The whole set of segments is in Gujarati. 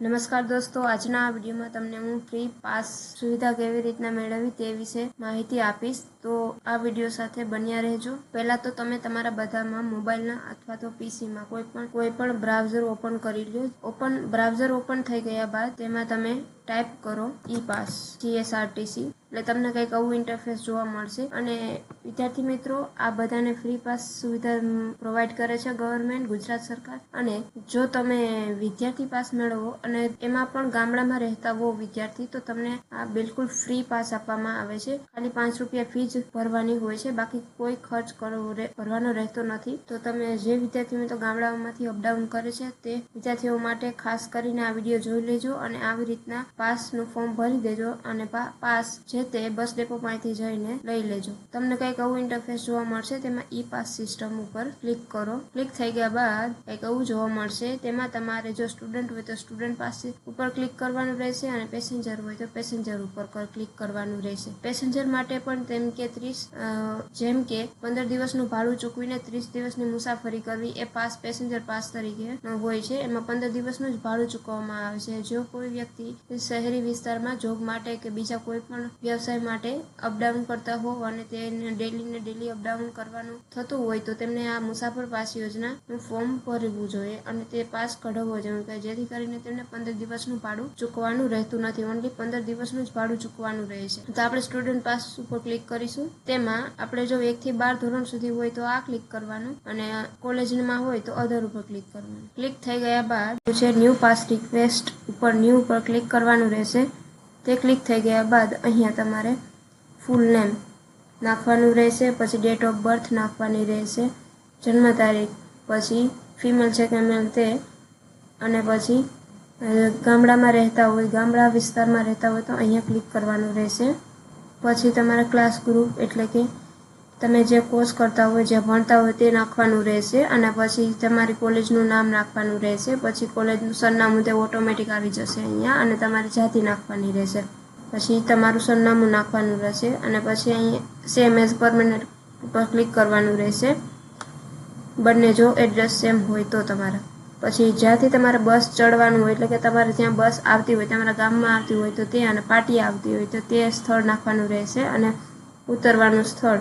નમસ્કાર દોસ્તો, આજના આ વિડીયોમાં તમને હું ફ્રી પાસ સુવિધા કેવી રીતના મેળવવી તે વિશે માહિતી આપીશ. તો આ વીડિયો સાથે બન્યા રહેજો. પહેલા તો તમે તમારા બધામાં મોબાઈલના અથવા તો પીસીમાં કોઈ પણ કોઈ પણ બ્રાઉઝર ઓપન કરી લો ઓપન, બ્રાઉઝર ઓપન થઈ ગયા બાદ તેમાં તમે ટાઈપ કરો ઈ પાસ જીએસઆરટીસી એટલે તમને કંઈક આવું ઇન્ટરફેસ જોવા મળશે અને વિદ્યાર્થી મિત્રો, આ બધાને ફ્રી પાસ સુવિધા પ્રોવાઈડ કરે છે ગવર્મેન્ટ ગુજરાત સરકાર. અને જો તમે વિદ્યાર્થી પાસ મેળવો અને એમાં પણ ગામડામાં રહેતા હો વિદ્યાર્થી, તો તમને આ બિલકુલ ફ્રી પાસ આપવામાં આવે છે. ખાલી પાંચ રૂપિયા ફી જ ભરવાની હોય છે. બાકી કોઈ ખર્ચ કરવો ભરવાનો રહેતો નથી. તો તમે જે વિદ્યાર્થી મિત્રો ગામડાઓમાંથી અપડાઉન કરે છે, તે વિદ્યાર્થીઓ માટે ખાસ કરીને આ વીડિયો જોઈ લેજો અને આવી રીતના પાસનું ફોર્મ ભરી દેજો અને પાસ જે તે બસ ડેપો પાસેથી જઈને લઈ લેજો. તમને કંઈક આવું ઇન્ટરફેસ જોવા મળશે, તેમાં ઈ પાસ સિસ્ટમ ઉપર ક્લિક કરો. ક્લિક થઈ ગયા બાદ એક આવું જોવા મળશે, તેમાં તમારે જો સ્ટુડન્ટ હોય તો સ્ટુડન્ટ પાસે ઉપર ક્લિક કરવાનું રહેશે અને પેસેન્જર હોય તો પેસેન્જર ઉપર ક્લિક કરવાનું રહેશે. પેસેન્જર માટે પણ તેમ કે ત્રીસ જેમ કે પંદર દિવસનું ભાડું ચૂકવીને ત્રીસ દિવસની મુસાફરી કરવી એ પાસ પેસેન્જર પાસ તરીકે હોય છે. એમાં પંદર દિવસનું જ ભાડું ચૂકવવામાં આવે છે. જો કોઈ વ્યક્તિ શહેરી વિસ્તારમાં જોબ માટે કે બીજા કોઈ પણ વ્યવસાય માટે અપડાઉન કરતા હોવ અને તેને ડેલી ને ડેલી અપડાઉન કરવાનું થતું હોય તો તેમને આ મુસાફર પાસ યોજનાનું ફોર્મ ભરવું જોઈએ અને તે પાસ કઢાવવો જોઈએ. કે જેથી કરીને તેમને પંદર દિવસનું ભાડું ચૂકવવાનું રહેતું નથી. ઓનલી પંદર દિવસનું જ ભાડું ચૂકવાનું રહે છે. તો આપણે સ્ટુડન્ટ પાસ ઉપર ક્લિક કરીશું. તેમાં આપણે જો એકથી બાર ધોરણ સુધી હોય તો આ ક્લિક કરવાનું અને કોલેજમાં હોય તો અધર ઉપર ક્લિક કરવાનું. ક્લિક થઈ ગયા બાદ છે ન્યૂ પાસ રિક્વેસ્ટ ઉપર ન્યૂ ઉપર ક્લિક કરવાનું રહેશે. તે ક્લિક થઈ ગયા બાદ અહીંયા તમારે ફૂલ નેમ નાખવાનું રહેશે, પછી ડેટ ઓફ બર્થ નાખવાની રહેશે, જન્મ તારીખ, પછી ફિમેલ છે કે મેલ તે, અને પછી ગામડામાં રહેતા હોય, ગામડા વિસ્તારમાં રહેતા હોય તો અહીંયા ક્લિક કરવાનું રહેશે. પછી તમારા ક્લાસ ગ્રુપ એટલે કે તમે જે કોર્સ કરતા હોય, જે ભણતા હોય તે નાખવાનું રહેશે, અને પછી તમારી કોલેજનું નામ નાખવાનું રહેશે, પછી કોલેજનું સરનામું તે ઓટોમેટિક આવી જશે અહીંયા, અને તમારી જાતિ નાખવાની રહેશે. પછી તમારું સરનામું નાખવાનું રહેશે અને પછી અહીં સેમ એઝ પરમેનન્ટ ઉપર ક્લિક કરવાનું રહેશે. બંને જો એડ્રેસ સેમ હોય તો તમારા. પછી જ્યાંથી તમારે બસ ચડવાનું હોય, એટલે કે તમારે જ્યાં બસ આવતી હોય, તમારા ગામમાં આવતી હોય, તો તે અને પાટી આવતી હોય, તો તે સ્થળ નાખવાનું રહેશે અને ઉતરવાનું સ્થળ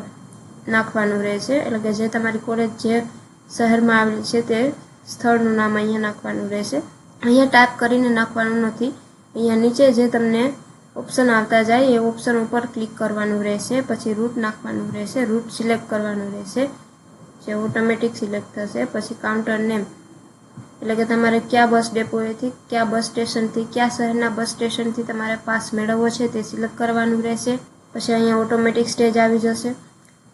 નાખવાનું રહેશે. એટલે કે જે તમારી કોલેજ જે શહેરમાં આવેલી છે, તે સ્થળનું નામ અહીંયા નાખવાનું રહેશે. અહીંયા ટાઈપ કરીને નાખવાનું નથી. અહીંયા નીચે જે તમને ઓપ્શન આવતા જાય, એ ઓપ્શન ઉપર ક્લિક કરવાનું રહેશે, પછી રૂટ નાખવાનું રહેશે રૂટ સિલેક્ટ કરવાનું રહેશે, જે ઓટોમેટિક સિલેક્ટ થશે, પછી કાઉન્ટર નેમ એટલે કે તમારે કયા બસ ડેપોએથી કયા બસ સ્ટેશનથી કયા શહેરના બસ સ્ટેશનથી તમારે પાસ મેળવવો છે, તે સિલેક્ટ કરવાનું રહેશે, પછી અહીંયા ઓટોમેટિક સ્ટેજ આવી જશે.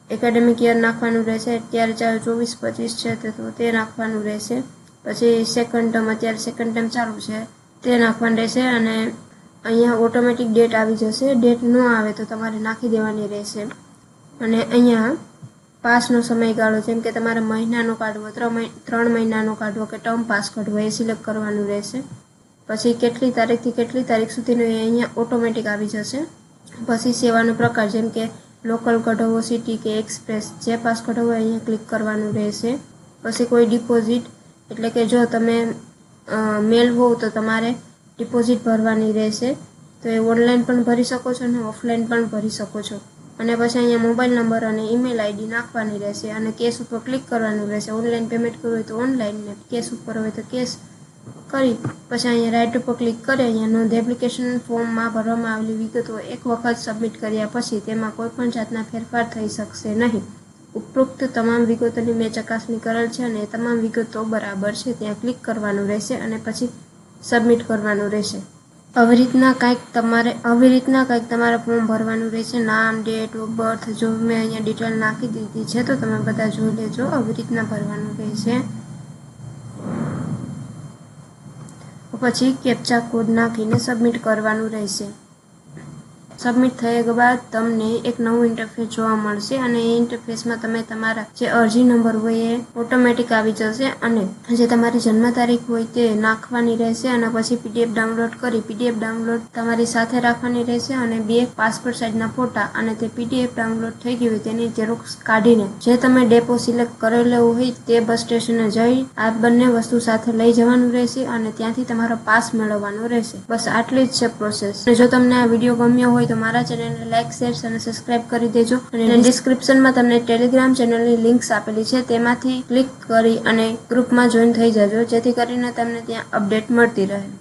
એકેડેમિક યર નાખવાનું રહેશે, અત્યારે ચાલો ચોવીસ, પચીસ છે, તો તે નાખવાનું રહેશે. પછી સેકન્ડ ટર્મ અત્યારે સેકન્ડ ટર્મ ચાલુ છે, તે નાખવાનું રહેશે, અને અહીંયા ઓટોમેટિક ડેટ આવી જશે. ડેટ ન આવે તો તમારે નાખી દેવાની રહેશે. અને અહીંયા પાસનો સમયગાળો, જેમ કે તમારે મહિનાનો કાઢવો, ત્રણ મહિ- ત્રણ મહિનાનો કાઢવો કે ટર્મ પાસ કાઢવો, એ સિલેક્ટ કરવાનું રહેશે. પછી કેટલી તારીખથી કેટલી તારીખ સુધીનો એ અહીંયા ઓટોમેટિક આવી જશે. પછી સેવાનો પ્રકાર, જેમ કે લોકલ કઢવો સિટી કે એક્સપ્રેસ જે પાસ કઢવો હોય અહીંયા ક્લિક કરવાનું રહેશે. પછી કોઈ ડિપોઝિટ એટલે કે જો તમે મેલ હોવ તો તમારે ડિપોઝિટ ભરવાની રહેશે. તો એ ઓનલાઈન પણ ભરી શકો છો અને ઓફલાઈન પણ ભરી શકો છો. અને પછી અહીંયા મોબાઈલ નંબર અને ઈમેલ આઈડી નાખવાની રહેશે અને કેશ ઉપર ક્લિક કરવાનું રહેશે. ઓનલાઈન પેમેન્ટ કરવું હોય તો ઓનલાઈન ને કેશ ઉપર હોય તો કેશ કરી પછી અહીંયા રાઇટ ઉપર ક્લિક કરી અહીંયા નોંધ એપ્લિકેશન ફોર્મમાં ભરવામાં આવેલી વિગતો એક વખત સબમિટ કર્યા પછી તેમાં કોઈપણ જાતના ફેરફાર થઈ શકશે નહીં. ઉપરોક્ત તમામ વિગતોની મેં ચકાસણી કરેલ છે અને તમામ વિગતો બરાબર છે. ત્યાં ક્લિક કરવાનું રહેશે અને પછી સબમિટ કરવાનું રહેશે. આવી રીતના કાંઈક તમારે, આવી રીતના કાંઈક તમારે ફોર્મ ભરવાનું રહેશે. નામ ડેટ ઓફ બર્થ જો મેં અહીંયા ડિટેલ નાખી દીધી છે, તો તમે બધા જોઈ લેજો. આવી રીતના ભરવાનું રહેશે. પછી કેપ્ચા કોડ નાખીને સબમિટ કરવાનું રહેશે. સબમિટ થયા બાદ તમને એક નવું ઇન્ટરફેસ જોવા મળશે અને એ ઇન્ટરફેસમાં તમે તમારા જે અરજી નંબર હોય એ ઓટોમેટિક આવી જશે અને જે તમારી જન્મ તારીખ હોય તે નાખવાની રહેશે અને પછી પીડીએફ ડાઉનલોડ કરી પીડીએફ ડાઉનલોડ તમારી સાથે રાખવાની રહેશે અને બે પાસપોર્ટ સાઇઝના ફોટા અને તે પીડીએફ ડાઉનલોડ થઈ ગઈ હોય તેની ઝેરોક્ષ કાઢીને જે તમે ડેપો સિલેક્ટ કરેલો હોય તે બસ સ્ટેશને જઈ આ બંને વસ્તુ સાથે લઈ જવાનું રહેશે અને ત્યાંથી તમારો પાસ મેળવવાનો રહેશે. બસ આટલી જ છે પ્રોસેસ જો તમને આ વીડિયો ગમ્યો હોય મારા ચેનલને લાઇક શેર અને સબસ્ક્રાઇબ કરી દેજો. અને ડિસ્ક્રિપ્શનમાં તમને ટેલિગ્રામ ચેનલની લિંક્સ આપેલી છે, તેમાંથી ક્લિક કરી અને ગ્રુપમાં જોઈન થઈ જજો, જેથી કરીને તમને ત્યાં અપડેટ મળતી રહે.